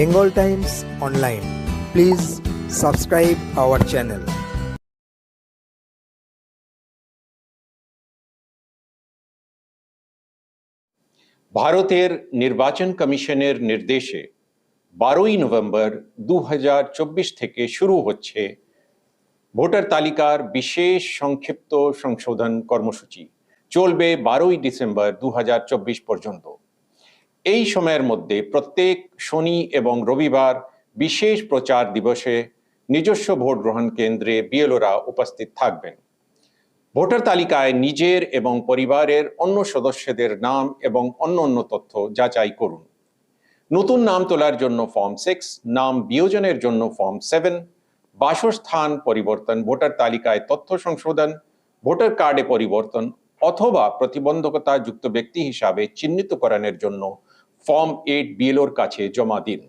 Bengal Times অনলাইন please subscribe our channel ভারতের নির্বাচন কমিশনের নির্দেশে বারোই নভেম্বর দু হাজার চব্বিশ থেকে শুরু হচ্ছে ভোটার তালিকার বিশেষ সংক্ষিপ্ত সংশোধন কর্মসূচি। চলবে বারোই ডিসেম্বর দু হাজার চব্বিশ পর্যন্ত। এই সময়ের মধ্যে প্রত্যেক শনি এবং রবিবার বিশেষ প্রচার দিবসে নিজস্ব ভোট গ্রহণ কেন্দ্রে বিএলওরা উপস্থিত থাকবেন। ভোটার তালিকায় নিজের এবং পরিবারের অন্য সদস্যদের নাম এবং অন্য অন্য তথ্য যাচাই করুন। নতুন নাম তোলার জন্য ফর্ম সিক্স, নাম বিয়োজনের জন্য ফর্ম সেভেন, বাসস্থান পরিবর্তন, ভোটার তালিকায় তথ্য সংশোধন, ভোটার কার্ডে পরিবর্তন অথবা প্রতিবন্ধকতা যুক্ত ব্যক্তি হিসাবে চিহ্নিতকরণের জন্য ফর্ম এইট বিএলওর কাছে জমা দিন।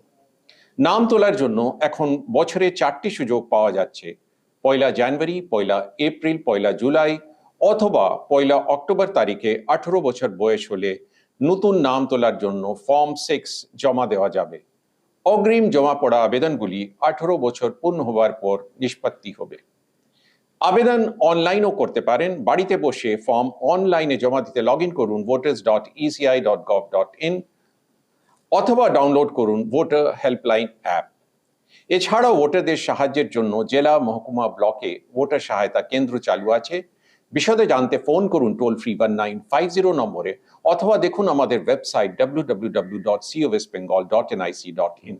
নাম তোলার জন্য এখন বছরে চারটি সুযোগ পাওয়া যাচ্ছে। পয়লা জানুয়ারি, পয়লা এপ্রিল, পয়লা জুলাই অথবা পয়লা অক্টোবর তারিখে আঠারো বছর বয়স হলে নতুন নাম তোলার জন্য ফর্ম সিক্স জমা দেওয়া যাবে। অগ্রিম জমা পড়া আবেদনগুলি আঠারো বছর পূর্ণ হওয়ার পর নিষ্পত্তি হবে। আবেদন অনলাইনও করতে পারেন। বাড়িতে বসে ফর্ম অনলাইনে জমা দিতে লগ করুন voters dot ECI dot gov dot in অথবা ডাউনলোড করুন ভোটার হেল্পলাইন অ্যাপ এছাড়াও ভোটারদের সাহায্যের জন্য জেলা মহকুমা ব্লকে ভোটার সহায়তা কেন্দ্র চালু আছে। বিশদে জানতে ফোন করুন toll free one nine five zero নম্বরে অথবা দেখুন আমাদের website W W W dot CEO West Bengal dot NIC dot in